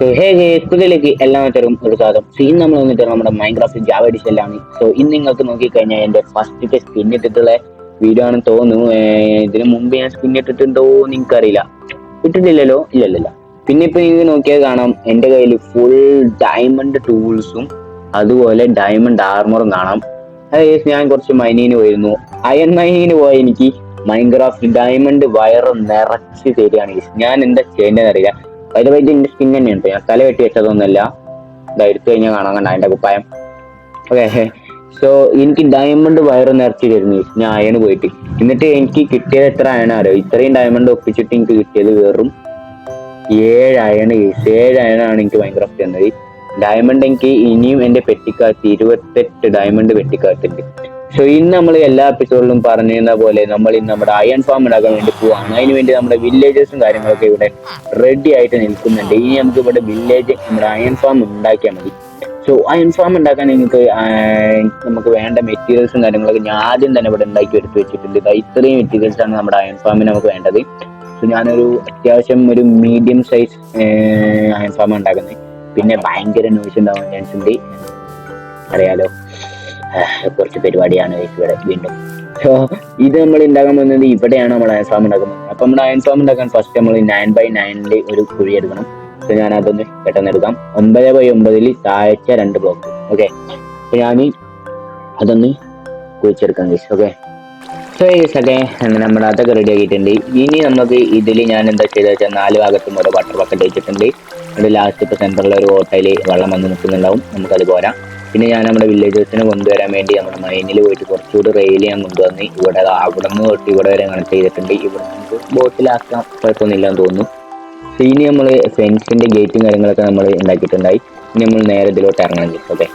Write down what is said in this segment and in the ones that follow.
ഹേ പുതിലേക്ക് എല്ലാവരും ഒരു സാധനം സോ ഇന്ന് നമ്മൾ വന്നിട്ട് നമ്മുടെ മൈൻക്രാഫ്റ്റ് ജാവ എഡിഷനിലാണ് സോ ഇന്ന് നിങ്ങൾക്ക് നോക്കിക്കഴിഞ്ഞാൽ എന്റെ ഫസ്റ്റ് സ്പിൻ ഇട്ടിട്ടുള്ള വീഡിയോ ആണെന്ന് തോന്നുന്നു. ഇതിനു മുമ്പ് ഞാൻ സ്പിൻ ഇട്ടിട്ടുണ്ടോ നിങ്ങൾക്ക് അറിയില്ല ഇട്ടിട്ടില്ലല്ലോ? ഇല്ലല്ലോ പിന്നെ ഇപ്പൊ നിങ്ങൾ നോക്കിയാൽ കാണാം. എന്റെ കയ്യിൽ ഫുൾ ഡയമണ്ട് ടൂൾസും അതുപോലെ ഡയമണ്ട് ആർമറും കാണാം. അതായത് ഞാൻ കുറച്ച് മൈനിങ്ങിന് പോയിരുന്നു. അയൺ മൈനിങ്ങിന് പോയ എനിക്ക് മൈൻക്രാഫ്റ്റ് ഡയമണ്ട് വയറ് നിറച്ച് തരികയാണ്. ഞാൻ എന്താ ചെയ്യേണ്ടതെന്ന് അറിയില്ല. വൈദ്യുതി എന്റെ സ്കിൻ തന്നെയുണ്ട്. ഞാൻ തല വെട്ടി വെച്ചതൊന്നുമല്ല. ഇതാ എടുത്തു കഴിഞ്ഞാൽ കാണാൻ കണ്ട അതിന്റെ കുപ്പായം. ഓക്കെ സോ എനിക്ക് ഡയമണ്ട് വയറ് നിറച്ച് തരുന്നു. ഞാൻ അയണ് പോയിട്ട്. എന്നിട്ട് എനിക്ക് കിട്ടിയത് എത്ര അയണ അറിയോ? ഇത്രയും ഡയമണ്ട് ഒപ്പിച്ചിട്ട് എനിക്ക് കിട്ടിയത് വെറും ഏഴ് അയണ്. ഏഴ് അയണാണ് എനിക്ക് മൈൻക്രാഫ്റ്റ് തന്നത് ഡയമണ്ട് എനിക്ക് ഇനിയും എന്റെ പെട്ടിക്കകത്ത് ഇരുപത്തെട്ട് ഡയമണ്ട് പെട്ടിക്കകത്തുണ്ട്. സോ ഇന്ന് നമ്മൾ എല്ലാ എപ്പിസോഡിലും പറഞ്ഞിരുന്ന പോലെ നമ്മൾ ഇന്ന് നമ്മുടെ അയൺ ഫാം ഉണ്ടാക്കാൻ വേണ്ടി പോവാണ്. അതിന് വേണ്ടി നമ്മുടെ വില്ലേജസും കാര്യങ്ങളൊക്കെ ഇവിടെ റെഡി ആയിട്ട് നിൽക്കുന്നുണ്ട്. ഇനി നമുക്ക് ഇവിടെ വില്ലേജ് നമ്മുടെ അയൺ ഫാം ഉണ്ടാക്കിയാൽ മതി. സോ അയൺ ഫാം ഉണ്ടാക്കാൻ നിങ്ങൾക്ക് നമുക്ക് വേണ്ട മെറ്റീരിയൽസും കാര്യങ്ങളൊക്കെ ഞാൻ ആദ്യം തന്നെ ഇവിടെ ഉണ്ടാക്കി എടുത്ത് വെച്ചിട്ടുണ്ട്. ഇതാ ഇത്രയും മെറ്റീരിയൽസ് ആണ് നമ്മുടെ അയൺ ഫാമിന് നമുക്ക് വേണ്ടത്. സോ ഞാനൊരു അത്യാവശ്യം ഒരു മീഡിയം സൈസ് അയൺ ഫാം ഉണ്ടാക്കുന്നത്. പിന്നെ ഭയങ്കര നോയ്സ് ഉണ്ടാവാൻ ചാൻസ് ഉണ്ട്. അറിയാലോ? കുറച്ച് പരിപാടിയാണ് ഇവിടെ വീണ്ടും. സോ ഇത് നമ്മൾ ഉണ്ടാക്കാൻ പോകുന്നത് ഇവിടെയാണ് നമ്മൾ അയൺ ഫാം ഉണ്ടാക്കുന്നത് അപ്പൊ നമ്മുടെ അയൺ ഫാം ഉണ്ടാക്കാൻ ഫസ്റ്റ് നമ്മൾ നയൻ ബൈ നയനിൽ ഒരു കുഴി എടുക്കണം. സോ ഞാൻ അതൊന്ന് പെട്ടെന്ന് എടുക്കാം. ഒമ്പത് ബൈ ഒമ്പതിൽ താഴ്ച രണ്ട് ബ്ലോക്ക് ഓക്കെ ഞാൻ അതൊന്ന് കുഴിച്ചെടുക്കാം guys okay so guys okay നമ്മുടെ അതൊക്കെ റെഡി ആക്കിയിട്ടുണ്ട്. ഇനി നമുക്ക് ഇതിൽ ഞാൻ എന്താ ചെയ്തത് വെച്ചാൽ നാല് ഭാഗത്തും ഓരോ വാട്ടർ ബക്കറ്റ് വെച്ചിട്ടുണ്ട് അവിടെ ലാസ്റ്റ് ഇപ്പോൾ സെന്ററിൽ ഒരു ഓട്ടയിൽ വെള്ളം വന്ന് നിൽക്കുന്നുണ്ടാവും. നമുക്കത് പോരാ. പിന്നെ ഞാൻ നമ്മുടെ വില്ലേജേഴ്സിനെ കൊണ്ടുവരാൻ വേണ്ടി നമ്മുടെ മൈനിൽ പോയിട്ട് കുറച്ചുകൂടി റെയിൽ ഞാൻ കൊണ്ടുവന്ന് ഇവിടെ അവിടെ നിന്ന് തൊട്ട് ഇവിടെ വരെ കണക്ട് ചെയ്തിട്ടുണ്ട്. ഇവിടെ നമുക്ക് ബോട്ടിലാക്കാം കുഴപ്പമൊന്നുമില്ല എന്ന് തോന്നുന്നു. ഇനി നമ്മൾ ഫെൻസിന്റെ ഗേറ്റും കാര്യങ്ങളൊക്കെ നമ്മൾ ഉണ്ടാക്കിയിട്ടുണ്ടായി. ഇനി നമ്മൾ നേരെ ഇതിലോട്ട് ഇറങ്ങണം ഓക്കെ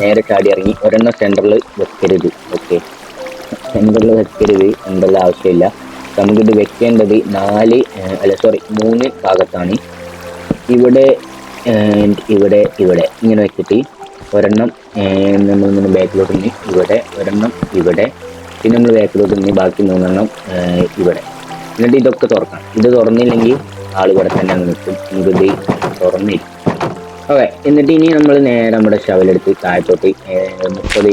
നേരെ ചാടി ഇറങ്ങി. ഒരെണ്ണം സെന്ററിൽ വെക്കരുത് ഓക്കെ സെന്ററിൽ വെക്കരുത് എന്തെല്ലാം ആവശ്യമില്ല. നമുക്കിത് വെക്കേണ്ടത് നാല് അല്ല സോറി മൂന്ന് ഭാഗത്താണ്. ഇവിടെ ഇവിടെ ഇവിടെ ഇങ്ങനെ വെച്ചിട്ട് ഒരെണ്ണം നമ്മൾ ഇങ്ങനെ ബാക്കിലോട്ട് നിന്ന് ഇവിടെ ഒരെണ്ണം ഇവിടെ പിന്നെ നമ്മൾ ബാക്കിലോട്ട് നിന്ന് ബാക്കി മൂന്നെണ്ണം ഇവിടെ. എന്നിട്ട് ഇതൊക്കെ തുറക്കാം ഇത് തുറന്നില്ലെങ്കിൽ ആൾ ഇവിടെ തന്നെ നിൽക്കും. നമുക്കിത് തുറന്നിരിക്കും ഓക്കെ എന്നിട്ട് ഇനി നമ്മൾ നേരെ നമ്മുടെ ഷവലെടുത്ത് താഴത്തോട്ട് മുപ്പത്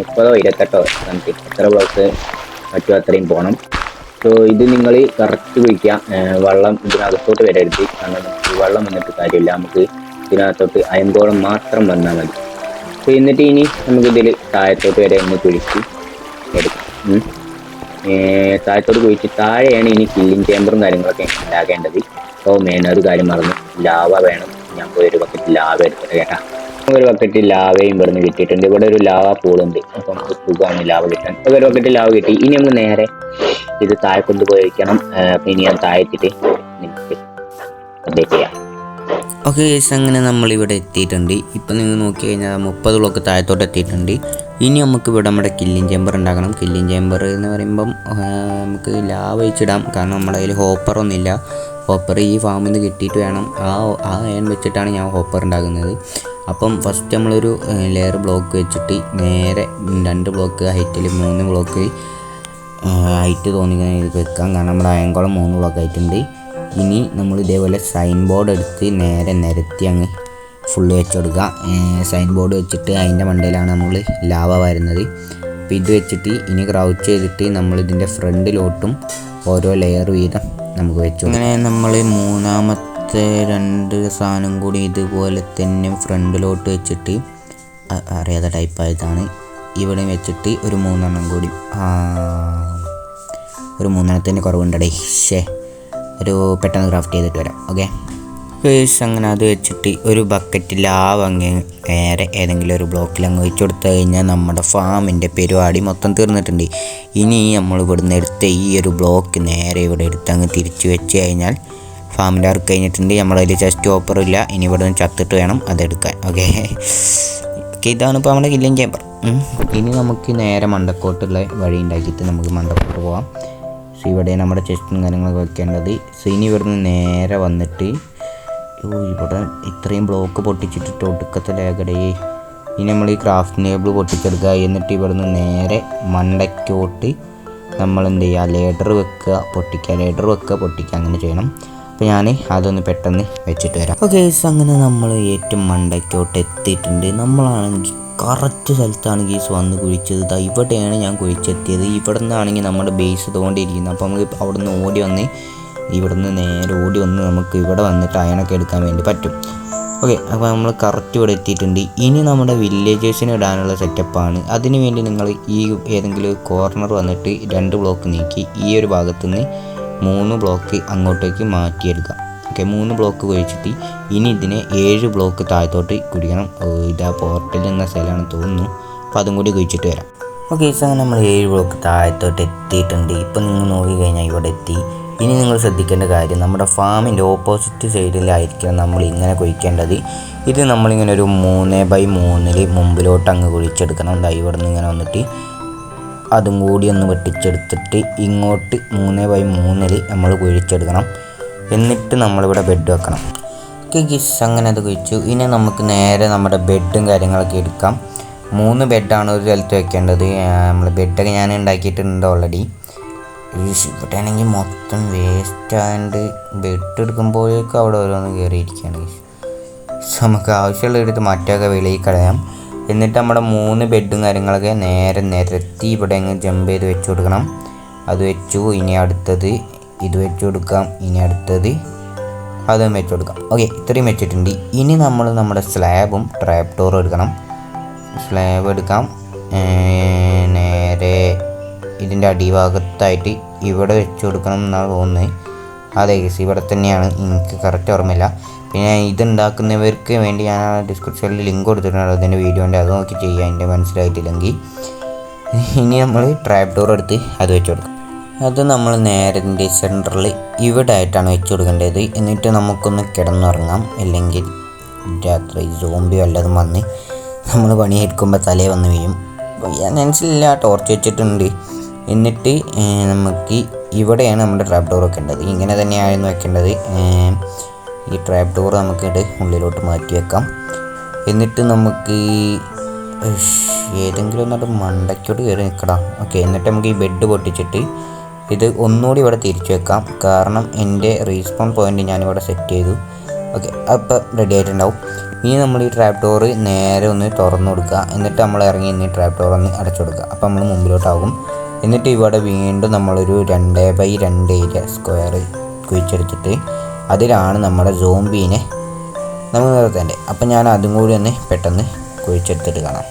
മുപ്പതോ ഇരുപത്തെട്ടോ നമുക്ക് എത്ര ബ്ലോക്ക് പറ്റുമോ അത്രയും പോകണം സോ ഇത് നിങ്ങൾ കറക്റ്റ് കുഴിക്കുക വെള്ളം ഇതിനകത്തോട്ട് വരരുത്. കാരണം വെള്ളം വന്നിട്ട് കാര്യമില്ല. നമുക്ക് ഇതിനകത്തോട്ട് അയമ്പോളം മാത്രം വന്നാൽ മതി. എന്നിട്ട് ഇനി നമുക്ക് നമുക്കിതിൽ താഴത്തോട്ട് വരെ ഒന്ന് കുഴിച്ച് എടുക്കാം. താഴത്തോട്ട് കുഴിച്ച് താഴെയാണ് ഇനി കില്ലിംഗ് ചേമ്പറും കാര്യങ്ങളൊക്കെ ഉണ്ടാക്കേണ്ടത് ഓ മേന ഒരു കാര്യം മറന്നു. ലാവ വേണം. ഞാൻ പോയി ഒരു ബക്കറ്റ് ലാവ എടുത്തിട്ട് കേട്ടാ. ഒരു ബക്കറ്റ് ലാവയും ഇവിടുന്ന് കിട്ടിയിട്ടുണ്ട്. ഇവിടെ ഒരു ലാവ പൂളുണ്ട് അപ്പം നമുക്ക് സുഖമാണ് ലാവ കിട്ടാൻ. ഒരു ബക്കറ്റ് ലാവ കിട്ടി. ഇനി നമുക്ക് നേരെ ഇത് താഴെ കൊണ്ടുപോയി വയ്ക്കണം ഇനി ഞാൻ താഴെത്തിട്ട് നിങ്ങൾക്ക് അപ്ഡേറ്റ് ചെയ്യാം. ഓക്കെ ഗൈസ് അങ്ങനെ നമ്മളിവിടെ എത്തിയിട്ടുണ്ട്. ഇപ്പം നിങ്ങൾ നോക്കി കഴിഞ്ഞാൽ മുപ്പത് ബ്ലോക്ക് താഴത്തോട്ട് എത്തിയിട്ടുണ്ട്. ഇനി നമുക്ക് ഇവിടെ നമ്മുടെ കില്ലിൻ ചേമ്പർ ഉണ്ടാക്കണം. കില്ലിൻ ചേമ്പർ എന്ന് പറയുമ്പം നമുക്ക് ലാവ് വെച്ചിടാം കാരണം നമ്മുടെ കയ്യിൽ ഹോപ്പർ ഒന്നുമില്ല. ഹോപ്പർ ഈ ഫാമിൽ നിന്ന് കിട്ടിയിട്ട് വേണം. ആ ആ അയൺ വെച്ചിട്ടാണ് ഞാൻ ഹോപ്പർ ഉണ്ടാക്കുന്നത്. അപ്പം ഫസ്റ്റ് നമ്മളൊരു ലെയർ ബ്ലോക്ക് വെച്ചിട്ട് നേരെ രണ്ട് ബ്ലോക്ക് ഹൈറ്റിൽ മൂന്ന് ബ്ലോക്ക് ഹൈറ്റ് തോന്നിക്കുന്ന വെക്കാം. കാരണം നമ്മുടെ അയൻകുളം മൂന്ന് ബ്ലോക്ക് ആയിട്ടുണ്ട്. ഇനി നമ്മൾ ഇതേപോലെ സൈൻ ബോർഡ് എടുത്ത് നേരെ നിരത്തി അങ്ങ് ഫുള്ള് വെച്ച് കൊടുക്കുക സൈൻ ബോർഡ് വെച്ചിട്ട് അതിന്റെ മണ്ടയിലാണ് നമ്മൾ ലാവ വരുന്നത്. അപ്പോൾ ഇത് വെച്ചിട്ട് ഇനി ക്രൗച്ച് ചെയ്തിട്ട് നമ്മൾ ഇതിന്റെ ഫ്രണ്ടിലോട്ടും ഓരോ ലെയർ വീതം നമുക്ക് വെച്ചു അങ്ങനെ നമ്മൾ മൂന്നാമത്തെ രണ്ട് സാധനം കൂടി ഇതുപോലെ തന്നെ ഫ്രണ്ടിലോട്ട് വെച്ചിട്ട് അറിയാതെ അറിയാത്ത ടൈപ്പ് ആയതാണ്. ഇവിടെ വെച്ചിട്ട് ഒരു മൂന്നെണ്ണം കൂടി ഒരു മൂന്നെണ്ണത്തിന്റെ കുറവുണ്ടടേ. ഷേ ഒരു പെട്ടെന്ന് ക്രാഫ്റ്റ് ചെയ്തിട്ട് വരാം. ഓക്കെ ഫേസ് അങ്ങനെ അത് വെച്ചിട്ട് ഒരു ബക്കറ്റ് ലാവ് അങ്ങ് നേരെ ഏതെങ്കിലും ഒരു ബ്ലോക്കിൽ അങ്ങ് വെച്ച് കൊടുത്തു കഴിഞ്ഞാൽ നമ്മുടെ ഫാമിന്റെ പരിപാടി മൊത്തം തീർന്നിട്ടുണ്ട്. ഇനി നമ്മൾ ഇവിടുന്ന് എടുത്ത ഈ ഒരു ബ്ലോക്ക് നേരെ ഇവിടെ എടുത്ത് അങ്ങ് തിരിച്ച് വെച്ച് കഴിഞ്ഞാൽ ഫാമിന്റെ വർക്ക് കഴിഞ്ഞിട്ടുണ്ട്. നമ്മളതിൽ ചെസ്റ്റ് ഓപ്പർ ഇല്ല. ഇനി ഇവിടുന്ന് ചത്തിട്ട് വേണം അതെടുക്കാൻ ഓക്കെ ഓക്കെ ഇതാണ് ഇപ്പോൾ നമ്മുടെ കില്ലിങ് ചേമ്പർ ഇനി നമുക്ക് നേരെ മണ്ടക്കോട്ടുള്ള വഴി ഉണ്ടാക്കിയിട്ട് നമുക്ക് മണ്ടക്കോട്ട് പോവാം. സോ ഇവിടെ നമ്മുടെ ചെസ്റ്റും കാര്യങ്ങളൊക്കെ വെക്കേണ്ടത് സോ ഇനി ഇവിടുന്ന് നേരെ വന്നിട്ട് ഓ ഇവിടെ ഇത്രയും ബ്ലോക്ക് പൊട്ടിച്ചിട്ടിട്ട് ഒടുക്കത്തെ ലേഖടേ. ഇനി നമ്മൾ ഈ ക്രാഫ്റ്റ് ടേബിൾ പൊട്ടിച്ചെടുക്കുക എന്നിട്ട് ഇവിടുന്ന് നേരെ മണ്ടയ്ക്കോട്ട് നമ്മൾ എന്ത് ചെയ്യുക ലേഡർ വെക്കുക പൊട്ടിക്കുക ലേഡർ വെക്കുക പൊട്ടിക്കുക അങ്ങനെ ചെയ്യണം. അപ്പോൾ ഞാൻ അതൊന്ന് പെട്ടെന്ന് വെച്ചിട്ട് വരാം. ഓക്കെ അങ്ങനെ നമ്മൾ ഏറ്റവും മണ്ടയ്ക്കോട്ട് എത്തിയിട്ടുണ്ട്. നമ്മളാണെങ്കിൽ കറക്റ്റ് സ്ഥലത്താണ് ഗീസ് വന്ന് കുഴിച്ചത്. ദാ ഇവിടെയാണ് ഞാൻ കുഴിച്ചെത്തിയത്. ഇവിടെ നിന്നാണെങ്കിൽ നമ്മുടെ ബേസ് തോണ്ടിയിരിക്കുന്നത് അപ്പോൾ നമുക്ക് അവിടെ നിന്ന് ഓടി വന്ന് ഇവിടെ നിന്ന് നേരെ ഓടി വന്ന് നമുക്ക് ഇവിടെ വന്നിട്ട് അയണൊക്കെ എടുക്കാൻ വേണ്ടി പറ്റും. ഓക്കെ അപ്പോൾ നമ്മൾ കറക്റ്റ് ഇവിടെ എത്തിയിട്ടുണ്ട്. ഇനി നമ്മുടെ വില്ലേജേഴ്സിന് ഇടാനുള്ള സെറ്റപ്പാണ് അതിന് വേണ്ടി നിങ്ങൾ ഈ ഏതെങ്കിലും കോർണർ വന്നിട്ട് രണ്ട് ബ്ലോക്ക് നീക്കി ഈ ഒരു ഭാഗത്തു നിന്ന് മൂന്ന് ബ്ലോക്ക് അങ്ങോട്ടേക്ക് മാറ്റിയെടുക്കാം ഓക്കെ മൂന്ന് ബ്ലോക്ക് കുഴിച്ചിട്ട് ഇനി ഇതിനെ ഏഴ് ബ്ലോക്ക് താഴത്തോട്ട് കുടിക്കണം. ഇതാ പോർട്ടൽ എന്ന സ്ഥലമാണ് തോന്നുന്നു. അപ്പോൾ അതും കൂടി കുഴിച്ചിട്ട് വരാം. ഓക്കെ അങ്ങനെ നമ്മൾ ഏഴ് ബ്ലോക്ക് താഴത്തോട്ട് എത്തിയിട്ടുണ്ട്. ഇപ്പം നിങ്ങൾ നോക്കിക്കഴിഞ്ഞാൽ ഇവിടെ എത്തി. ഇനി നിങ്ങൾ ശ്രദ്ധിക്കേണ്ട കാര്യം നമ്മുടെ ഫാമിന്റെ ഓപ്പോസിറ്റ് സൈഡിലായിരിക്കണം നമ്മൾ ഇങ്ങനെ കുഴിക്കേണ്ടത്. ഇത് നമ്മളിങ്ങനെ ഒരു മൂന്ന് ബൈ മൂന്നിൽ മുമ്പിലോട്ട് അങ്ങ് കുഴിച്ചെടുക്കണം. ദാ ഇവിടെ നിന്ന് ഇങ്ങനെ വന്നിട്ട് അതും കൂടി ഒന്ന് വെട്ടിച്ചെടുത്തിട്ട് ഇങ്ങോട്ട് മൂന്ന് ബൈ മൂന്നിൽ നമ്മൾ കുഴിച്ചെടുക്കണം. എന്നിട്ട് നമ്മളിവിടെ ബെഡ് വെക്കണം. ഓക്കെ ഗിസ് അങ്ങനെ അത് കുഴിച്ചു. ഇനി നമുക്ക് നേരെ നമ്മുടെ ബെഡും കാര്യങ്ങളൊക്കെ എടുക്കാം. മൂന്ന് ബെഡാണ് ഒരു സ്ഥലത്ത് വെക്കേണ്ടത്. നമ്മൾ ബെഡൊക്കെ ഞാൻ ഉണ്ടാക്കിയിട്ടുണ്ട് ഓൾറെഡി ഇവിടെ ആണെങ്കിൽ മൊത്തം വേസ്റ്റ് ആയതുകൊണ്ട് ബെഡ് എടുക്കുമ്പോഴേക്കും അവിടെ ഓരോന്ന് കയറിയിരിക്കുകയാണ് നമുക്ക് ആവശ്യമുള്ള എടുത്ത് മറ്റൊക്കെ വെളിയിൽ കളയാം. എന്നിട്ട് നമ്മുടെ മൂന്ന് ബെഡും കാര്യങ്ങളൊക്കെ നേരെ നിരത്തി ഇവിടെ അങ്ങ് ജമ്പ് ചെയ്ത് വെച്ച് കൊടുക്കണം. അത് വെച്ചു. ഇനി അടുത്തത് ഇത് വെച്ച് കൊടുക്കാം ഇനി അടുത്തത് അതും വെച്ച് കൊടുക്കാം ഓക്കെ ഇത്രയും വെച്ചിട്ടുണ്ട്. ഇനി നമ്മൾ നമ്മുടെ സ്ലാബും ട്രാപ്പ് ഡോറും എടുക്കണം. സ്ലാബ് എടുക്കാം. നേരെ ഇതിന്റെ അടിഭാഗത്തായിട്ട് ഇവിടെ വെച്ച് കൊടുക്കണം എന്നാണ് തോന്നുന്നത്. അതെ ഇവിടെ തന്നെയാണ്. എനിക്ക് കറക്റ്റ് ഓർമ്മയില്ല. പിന്നെ ഇതുണ്ടാക്കുന്നവർക്ക് വേണ്ടി ഞാൻ ഡിസ്ക്രിപ്ഷനിൽ ലിങ്ക് കൊടുത്തിട്ടുണ്ട്. അതിന്റെ വീഡിയോന്റെ അത് നോക്കി ചെയ്യാം എന്റെ മനസ്സിലായിട്ടില്ലെങ്കിൽ. ഇനി നമ്മൾ ട്രാപ്പ് ഡോർ എടുത്ത് അത് വെച്ച് കൊടുക്കും അത് നമ്മൾ നേരെ ഇതിന്റെ സെന്ററിൽ ഇവിടെ ആയിട്ടാണ് വെച്ച് കൊടുക്കേണ്ടത്. എന്നിട്ട് നമുക്കൊന്ന് കിടന്നുറങ്ങാം. അല്ലെങ്കിൽ രാത്രി സോംബി വല്ലതും വന്ന് നമ്മൾ പണിയെടുക്കുമ്പോൾ തലേ വന്ന് വീഴും. മനസ്സിലില്ല ടോർച്ച് വെച്ചിട്ടുണ്ട്. എന്നിട്ട് നമുക്ക് ഇവിടെയാണ് നമ്മുടെ ട്രാപ്പ് ഡോർ വെക്കേണ്ടത്. ഇങ്ങനെ തന്നെയായിരുന്നു വെക്കേണ്ടത്. ഈ ട്രാപ്പ് ഡോർ നമുക്കിട്ട് ഉള്ളിലോട്ട് മാറ്റി വെക്കാം. എന്നിട്ട് നമുക്ക് ഏതെങ്കിലും ഒന്നിട്ട് മണ്ടയ്ക്കോട്ട് കയറി നിൽക്കടാം. ഓക്കെ എന്നിട്ട് നമുക്ക് ഈ ബെഡ് പൊട്ടിച്ചിട്ട് ഇത് ഒന്നുകൂടി ഇവിടെ തിരിച്ചു വെക്കാം. കാരണം എന്റെ റീസ്പോൺ പോയിന്റ് ഞാനിവിടെ സെറ്റ് ചെയ്തു. ഓക്കെ അപ്പോൾ റെഡി ആയിട്ടുണ്ടാവും. ഇനി നമ്മൾ ഈ ട്രാപ്പ് ഡോർ നേരെ ഒന്ന് തുറന്നു കൊടുക്കുക. എന്നിട്ട് നമ്മൾ ഇറങ്ങി ഇനി ട്രാപ്പ് ഡോർ ഒന്ന് അടച്ചു കൊടുക്കുക. അപ്പോൾ നമ്മൾ മുമ്പിലോട്ടാകും. എന്നിട്ട് ഇവിടെ വീണ്ടും നമ്മളൊരു രണ്ട് ബൈ രണ്ട് ഏരിയ സ്ക്വയർ കുഴിച്ചെടുത്തിട്ട് അതിലാണ് നമ്മുടെ ജോംബീനെ നമ്മൾ നിർത്തേണ്ടത്. അപ്പം ഞാൻ അതും കൂടി ഒന്ന് പെട്ടെന്ന് കുഴിച്ചെടുത്തിട്ട് കാണാം.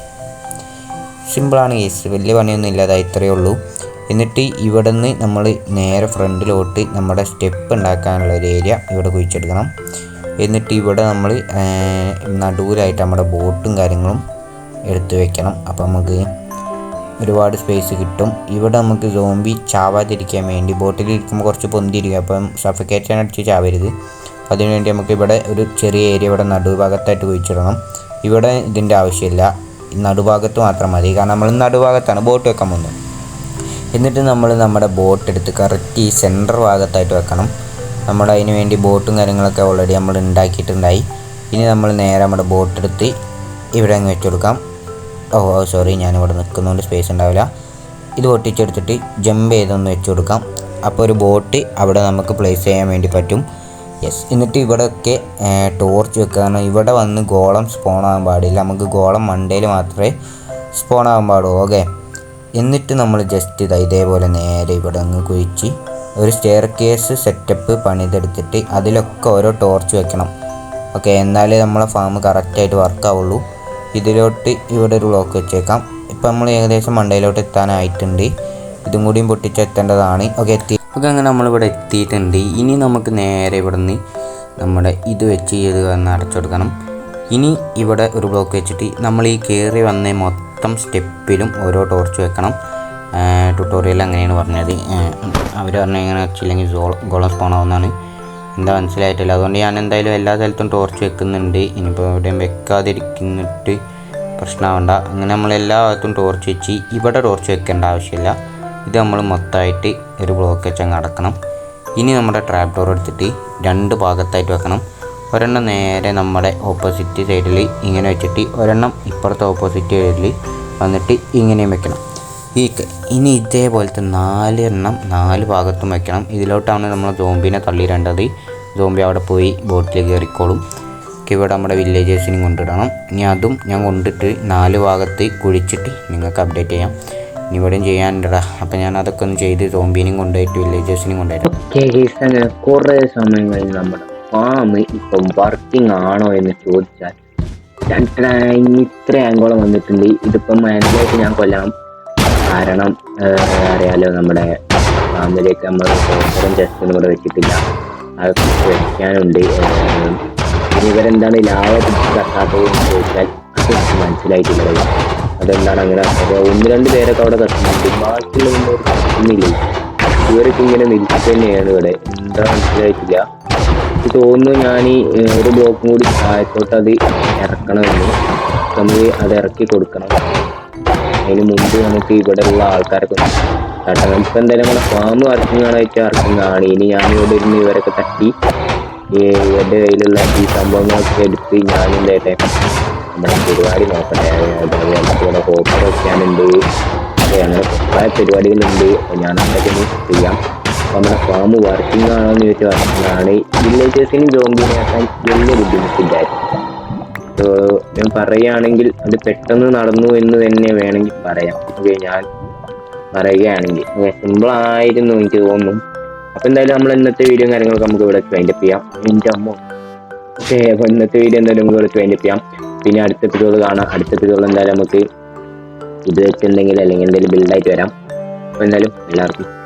സിമ്പിളാണ് കേസ് വലിയ പണിയൊന്നും ഇല്ലാതെ ഇത്രയേ ഉള്ളൂ. എന്നിട്ട് ഇവിടെ നിന്ന് നമ്മൾ നേരെ ഫ്രണ്ടിലോട്ട് നമ്മുടെ സ്റ്റെപ്പ് ഉണ്ടാക്കാനുള്ള ഒരു ഏരിയ ഇവിടെ കുഴിച്ചെടുക്കണം. എന്നിട്ട് ഇവിടെ നമ്മൾ നടുവിലായിട്ട് നമ്മുടെ ബോട്ടും കാര്യങ്ങളും എടുത്തു വെക്കണം. അപ്പോൾ നമുക്ക് ഒരുപാട് സ്പേസ് കിട്ടും. ഇവിടെ നമുക്ക് സോംബി ചാവാതിരിക്കാൻ വേണ്ടി ബോട്ടിൽ ഇരിക്കുമ്പോൾ കുറച്ച് പൊന്തിരിക്കും അപ്പം സഫിക്കേഷൻ അടിച്ച് ചാവരുത്. അതിനുവേണ്ടി നമുക്ക് ഇവിടെ ഒരു ചെറിയ ഏരിയ ഇവിടെ നടുഭാഗത്തായിട്ട് കുഴിച്ചിടണം. ഇവിടെ ഇതിന്റെ ആവശ്യമില്ല. നടുഭാഗത്ത് മാത്രം മതി. കാരണം നമ്മൾ നടുഭാഗത്താണ് ബോട്ട് വെക്കാൻ പോകുന്നത്. എന്നിട്ട് നമ്മൾ നമ്മുടെ ബോട്ട് എടുത്ത് കറക്റ്റ് ഈ സെന്റർ ഭാഗത്തായിട്ട് വെക്കണം. നമ്മൾ അതിന് വേണ്ടി ബോട്ടും കാര്യങ്ങളൊക്കെ ഓൾറെഡി നമ്മൾ ഉണ്ടാക്കിയിട്ടുണ്ടായി. ഇനി നമ്മൾ നേരെ നമ്മുടെ ബോട്ട് എടുത്ത് ഇവിടെ അങ്ങ് വെച്ച് കൊടുക്കാം. ഓ സോറി ഞാനിവിടെ നിൽക്കുന്നതുകൊണ്ട് സ്പേസ് ഉണ്ടാവില്ല. ഇത് പൊട്ടിച്ചെടുത്തിട്ട് ജമ്പ് ചെയ്തൊന്ന് വെച്ച് കൊടുക്കാം. അപ്പോൾ ഒരു ബോട്ട് അവിടെ നമുക്ക് പ്ലേസ് ചെയ്യാൻ വേണ്ടി പറ്റും. യെസ് എന്നിട്ട് ഇവിടെയൊക്കെ ടോർച്ച് വെക്കുക. കാരണം ഇവിടെ വന്ന് ഗോളം സ്പോൺ ആകാൻ പാടില്ല. നമുക്ക് ഗോളം മണ്ടയിൽ മാത്രമേ സ്പോൺ ആകാൻ പാടുള്ളൂ. ഓക്കെ എന്നിട്ട് നമ്മൾ ജസ്റ്റ് ഇതാ ഇതേപോലെ നേരെ ഇവിടെ അങ്ങ് കുഴിച്ച് ഒരു സ്റ്റെയർ കേസ് സെറ്റപ്പ് പണിതെടുത്തിട്ട് അതിലൊക്കെ ഓരോ ടോർച്ച് വെക്കണം. ഓക്കെ എന്നാലേ നമ്മളെ ഫാം കറക്റ്റായിട്ട് വർക്കാവുള്ളൂ ഇതിലോട്ട് ഇവിടെ ഒരു ബ്ലോക്ക് വെച്ചേക്കാം. ഇപ്പം നമ്മൾ ഏകദേശം മണ്ടയിലോട്ട് എത്താനായിട്ടുണ്ട്. ഇതും കൂടിയും പൊട്ടിച്ചെത്തേണ്ടതാണ് ഓക്കെ എത്തി. ഓക്കെ അങ്ങനെ നമ്മളിവിടെ എത്തിയിട്ടുണ്ട്. ഇനി നമുക്ക് നേരെ ഇവിടെ നിന്ന് നമ്മുടെ ഇത് വെച്ച് ഇത് വന്ന് അടച്ചു കൊടുക്കണം ഇനി ഇവിടെ ഒരു ബ്ലോക്ക് വെച്ചിട്ട് നമ്മൾ ഈ കയറി വന്ന മൊത്തം സ്റ്റെപ്പിലും ഓരോ ടോർച്ച് വെക്കണം. ട്യൂട്ടോറിയൽ അങ്ങനെയാണ് പറഞ്ഞത്. അവർ പറഞ്ഞു ഇങ്ങനെ വെച്ചില്ലെങ്കിൽ ഗോളം സ്പോൺ ആവുന്നതാണ്. എന്താ മനസ്സിലായിട്ടില്ല. അതുകൊണ്ട് ഞാൻ എന്തായാലും എല്ലാ സ്ഥലത്തും ടോർച്ച് വെക്കുന്നുണ്ട്. ഇനിയിപ്പോൾ എവിടെയും വെക്കാതിരിക്കുന്നിട്ട് പ്രശ്നമാവണ്ട. അങ്ങനെ നമ്മൾ എല്ലാ ഭാഗത്തും ടോർച്ച് വെച്ച് ഇവിടെ ടോർച്ച് വെക്കേണ്ട ആവശ്യമില്ല. ഇത് നമ്മൾ മൊത്തമായിട്ട് ഒരു ബ്ലോക്ക് വെച്ച് അടക്കണം. ഇനി നമ്മുടെ ട്രാപ്പ് ഡോർ എടുത്തിട്ട് രണ്ട് ഭാഗത്തായിട്ട് വെക്കണം. ഒരെണ്ണം നേരെ നമ്മുടെ ഓപ്പോസിറ്റ് സൈഡിൽ ഇങ്ങനെ വെച്ചിട്ട് ഒരെണ്ണം ഇപ്പുറത്തെ ഓപ്പോസിറ്റ് സൈഡിൽ വന്നിട്ട് ഇങ്ങനെയും വെക്കണം. ഈ ഇനി ഇതേപോലത്തെ നാല് എണ്ണം നാല് ഭാഗത്തും വെക്കണം. ഇതിലോട്ടാണ് നമ്മൾ ജോംബിനെ തള്ളിയിടേണ്ടത്. ജോംബി അവിടെ പോയി ബോട്ടിൽ കയറിക്കോളും ഇവിടെ നമ്മുടെ വില്ലേജേഴ്സിനും കൊണ്ടിടണം ഇനി അതും ഞാൻ കൊണ്ടിട്ട് നാല് ഭാഗത്ത് കുഴിച്ചിട്ട് നിങ്ങൾക്ക് അപ്ഡേറ്റ് ചെയ്യാം. ഇനി ഇവിടെയും ചെയ്യാനുണ്ടടാ. അപ്പം ഞാൻ അതൊക്കെ ഒന്ന് ചെയ്ത് സോംബീനും കൊണ്ടുപോയിട്ട് വില്ലേജേഴ്സിനും കൊണ്ടുപോയിട്ട് കുറേ സമയം കഴിഞ്ഞ് നമ്മുടെ ഫാം ഇപ്പം വർക്കിംഗ് ആണോ എന്ന് ചോദിച്ചാൽ ഇത്ര ആങ്കോളം വന്നിട്ടുണ്ട്. ഇതിപ്പം മാനുവലായിട്ട് ഞാൻ കൊല്ലാം കാരണം അറിയാലോ നമ്മുടെ ഫാമിലേക്ക് നമ്മൾ ഓഫറും ചെസ്റ്റും കൂടെ വെച്ചിട്ടില്ല. അതൊക്കെ വെക്കാനുണ്ട്. ഇവരെന്താണ് എന്ന് ചോദിച്ചാൽ മനസ്സിലായിട്ടില്ല. അതെന്താണ് അങ്ങനെ? ഒന്ന് രണ്ട് പേരൊക്കെ അവിടെ കത്തുന്നുണ്ട് ബാക്കിയുള്ളവർ കത്തുന്നില്ല ഇവരൊക്കെ ഇങ്ങനെ നിൽക്കുക തന്നെയാണ് ഇവിടെ. എന്താ മനസ്സിലായിട്ടില്ല. തോന്നുന്നു ഞാൻ ഈ ഒരു ബ്ലോക്കും കൂടി താഴത്തോട്ട് അത് ഇറക്കണമെന്ന്. നമ്മൾ അത് ഇറക്കി കൊടുക്കണം. അതിന് മുമ്പ് നമുക്ക് ഇവിടെ ഉള്ള ആൾക്കാരൊക്കെ കാരണം നമുക്ക് എന്തായാലും നമ്മുടെ ഫാം വർക്കിംഗ് ആണായിട്ട് വർക്കിംഗ് ആണ് ഇനി ഞാൻ ഇവിടെ ഇരുന്ന് ഇവരൊക്കെ തട്ടി എന്റെ കയ്യിലുള്ള ഈ സംഭവങ്ങളൊക്കെ എടുത്ത് ഞാൻ എന്തായിട്ടെ നമ്മുടെ പരിപാടി നോക്കട്ടെ. ഇവിടെ കോപ്പർ വെക്കാനുണ്ട്. ഏ, അങ്ങനെ കുറേ പരിപാടികളുണ്ട്. ഞാൻ അതൊക്കെ ചെയ്യാം. നമ്മുടെ ഫാം വർക്കിംഗ് ആണോ എന്ന് ചോദിച്ചാൽ വർക്കിംഗ് ആണ് വില്ലേജേഴ്സിനും ജോമ്പിനെ ആക്കാൻ വലിയ ബുദ്ധിമുട്ടില്ലായിരുന്നു സോ ഞാൻ പറയുകയാണെങ്കിൽ അത് പെട്ടെന്ന് നടന്നു എന്ന് തന്നെ വേണമെങ്കിൽ പറയാം. ഓക്കെ ഞാൻ പറയുകയാണെങ്കിൽ. സിമ്പിൾ ആയിരുന്നു എനിക്ക് തോന്നുന്നു. അപ്പൊ എന്തായാലും നമ്മൾ ഇന്നത്തെ വീഡിയോ കാര്യങ്ങളൊക്കെ നമുക്ക് ഇവിടെ വൈൻഡപ്പ് ചെയ്യാം. എന്റെ അമ്മ. ഓക്കെ അപ്പോൾ ഇന്നത്തെ വീഡിയോ എന്തായാലും നമുക്ക് ഇവിടെ വൈൻഡപ്പ് ചെയ്യാം. പിന്നെ അടുത്ത എപ്പിസോഡ് കാണാം. അടുത്ത എപ്പിസോഡ് എന്തായാലും നമുക്ക് ഇത് വെച്ചിട്ടുണ്ടെങ്കിൽ അല്ലെങ്കിൽ എന്തെങ്കിലും ബിൽഡായിട്ട് വരാം. അപ്പോൾ എന്തായാലും എല്ലാവർക്കും